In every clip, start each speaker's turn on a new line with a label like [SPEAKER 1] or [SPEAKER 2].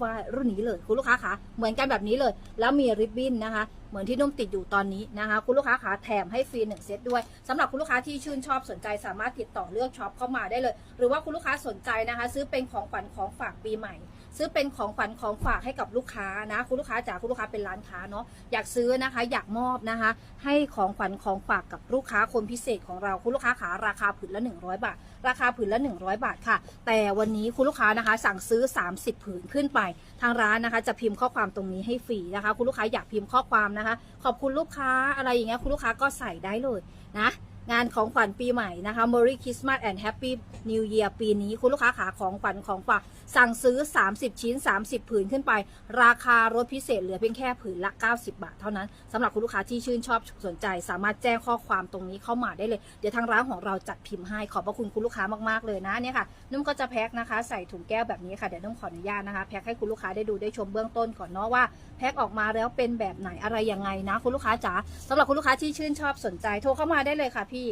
[SPEAKER 1] ฟ้ารุ่นนี้เลยคุณลูกค้าคะเหมือนกันแบบนี้เลย แล้วมีริบบิ้นนะคะเหมือนที่นุ่มติดอยู่ตอนนี้นะคะ คุณลูกค้าคะแถมให้ฟรีหนึ่งเซตด้วยสำหรับคุณลูกค้าที่ชื่นชอบสนใจสามารถติดต่อเลือกช็อปเข้ามาได้เลย หรือว่าคุณลูกค้าสนใจนะคะ ซื้อเป็นของขวัญของฝากปีใหม่ ซื้อเป็นของขวัญของฝากให้กับลูกค้านะ คุณลูกค้าจ๋าคุณลูกค้าเป็นร้านค้าเนาะอยากซื้อนะคะ อยากมอบนะคะ ให้ของขวัญของฝากกับลูกค้าคนพิเศษของเราคุณลูกค้าขาราคาผืนละ 100 บาท ราคาผืนละ 100 บาทค่ะ แต่วันนี้คุณลูกค้านะคะ สั่งซื้อ 30 ผืนขึ้นไป ทางร้านนะคะ จะพิมพ์ข้อความตรงนี้ให้ฟรีนะคะ คุณลูกค้าอยากพิมพ์ข้อความนะคะ ขอบคุณลูกค้าอะไรอย่างเงี้ยคุณลูกค้าก็ใส่ได้เลยนะ งานของขวัญปีใหม่นะคะ Merry Christmas and Happy New Year ปีนี้คุณลูกค้าขาของขวัญของฝากสั่งซื้อ 30 ชิ้น 30 ผืนขึ้นไป ราคารถพิเศษเหลือเพียงแค่ผืนละ 90 บาทเท่านั้นสำหรับคุณลูกค้าที่ชื่นชอบสนใจ สามารถแจ้งข้อความตรงนี้เข้ามาได้เลย เดี๋ยวทางร้านของเราจัดพิมพ์ให้ขอบพระคุณคุณลูกค้ามากๆเลยนะเนี่ยค่ะนุ่มก็จะแพ็คนะคะ ใส่ถุงแก้วแบบนี้ค่ะเดี๋ยวนุ่มขออนุญาตนะคะแพ็คให้คุณลูกค้าได้ดูได้ชมเบื้องต้นก่อนเนาะว่าแพ็คออกมาแล้วเป็นแบบไหนอะไรยังไงนะ คุณลูกค้าจ๋าสำหรับคุณลูกค้าที่ชื่นชอบสนใจโทรเข้ามาได้เลยค่ะพี่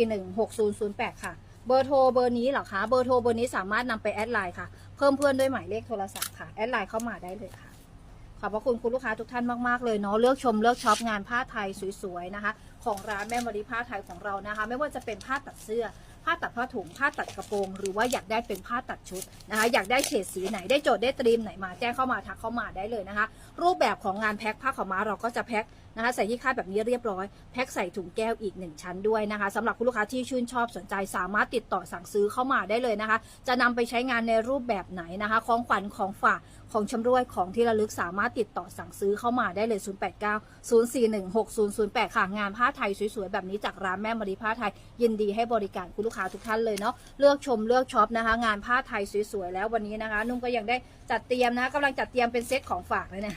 [SPEAKER 1] 089 041 6008 ค่ะ เบอร์โทรเบอร์นี้เหรอคะเบอร์โทรเบอร์นี้สามารถนำไปแอดไลน์ค่ะ เพิ่มเพื่อนด้วยหมายเลขโทรศัพท์ค่ะแอดไลน์เข้ามาได้เลยค่ะ ขอบพระคุณคุณลูกค้าทุกท่านมาก ๆ เลยเนาะเลือกชมเลือกช็อปงานผ้าไทยสวย ๆ นะคะ ของร้านแม่มารีผ้าไทยของเรานะคะ ไม่ว่าจะเป็นผ้าตัดเสื้อ ผ้าตัดผ้าถุง ผ้าตัดกระโปรง หรือว่าอยากได้เป็นผ้าตัดชุดนะคะ อยากได้เฉดสีไหนได้โจทย์ได้ตรีมไหนมาแจ้งเข้ามาทักเข้ามาได้เลยนะคะ รูปแบบของงานแพ็คผ้าขาวม้าเราก็จะแพ็คนะคะใส่ที่คาดแบบนี้เรียบร้อย แพ็คใส่ถุงแก้วอีกหนึ่งชั้นด้วยนะคะสำหรับคุณลูกค้าที่ชื่นชอบสนใจสามารถติดต่อสั่งซื้อเข้ามาได้เลยนะคะ จะนำไปใช้งานในรูปแบบไหนนะคะ ของขวัญของฝากของชำรวยของที่ระลึกสามารถติดต่อสั่งซื้อเข้ามาได้เลย 089 041 6008 ค่ะงานผ้าไทยสวยๆ แบบนี้จากร้านแม่มารีผ้าไทย ยินดีให้บริการคุณลูกค้าทุกท่านเลยเนาะเลือกชมเลือกช็อปนะคะ งานผ้าไทยสวยๆแล้ววันนี้นะคะ นุ่มก็ยังได้จัดเตรียมนะกำลังจัดเตรียมเป็นเซตของฝากเลยเนี่ย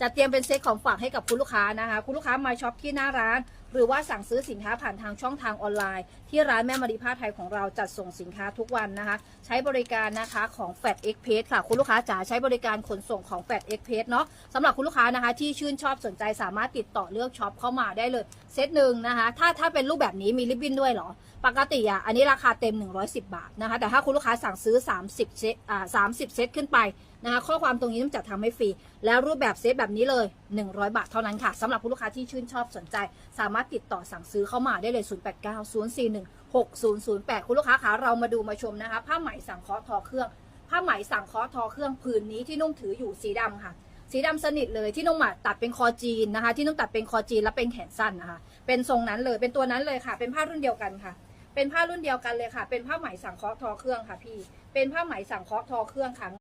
[SPEAKER 1] จัดเตรียมเป็นเซตของฝากให้กับคุณลูกค้านะคะ คุณลูกค้ามาช็อปที่หน้าร้าน หรือว่าสั่งซื้อสินค้าผ่านทางช่องทางออนไลน์ ที่ร้านแม่มารีผ้าไทยของเราจัดส่งสินค้าทุกวันนะคะ ใช้บริการนะคะของแฟดเอ็กเพสค่ะ คุณลูกค้าจ๋าใช้บริการขนส่งของแฟดเอ็กเพสเนาะสำหรับคุณลูกค้านะคะ ที่ชื่นชอบสนใจสามารถติดต่อเลือกช็อปเข้ามาได้เลยเซตหนึ่งนะคะ ถ้าถ้าเป็นรูปแบบนี้มีริบบิ้นด้วยเหรอ ปกติอะอันนี้ราคาเต็ม 110 บาทนะคะ แต่ถ้าคุณลูกค้าสั่งซื้อ 30เซตอ่า30 เซตขึ้นไปนะคะข้อความตรงนี้ต้องจัดทำให้ฟรีแล้วรูปแบบเซตแบบนี้เลย 100 บาทเท่านั้นค่ะสำหรับคุณลูกค้าที่ชื่นชอบสนใจสามารถติดต่อสั่งซื้อเข้ามาได้เลย 089 041 6008 คุณลูกค้าคะเรามาดูมาชมนะคะ ผ้าไหมสังเคราะห์ทอเครื่อง ผ้าไหมสังเคราะห์ทอเครื่องผืนนี้ที่นุ่มถืออยู่สีดำค่ะ สีดำสนิทเลยที่นุ่มอะตัดเป็นคอจีนนะคะ ที่นุ่มตัดเป็นคอจีนแล้วเป็นแขนสั้นนะคะ เป็นทรงนั้นเลย เป็นตัวนั้นเลยค่ะ เป็นผ้ารุ่นเดียวกันค่ะ เป็นผ้ารุ่นเดียวกันเลยค่ะ เป็นผ้าไหมสังเคราะห์ทอเครื่องค่ะพี่ เป็นผ้าไหมสังเคราะห์ทอเครื่องค่ะ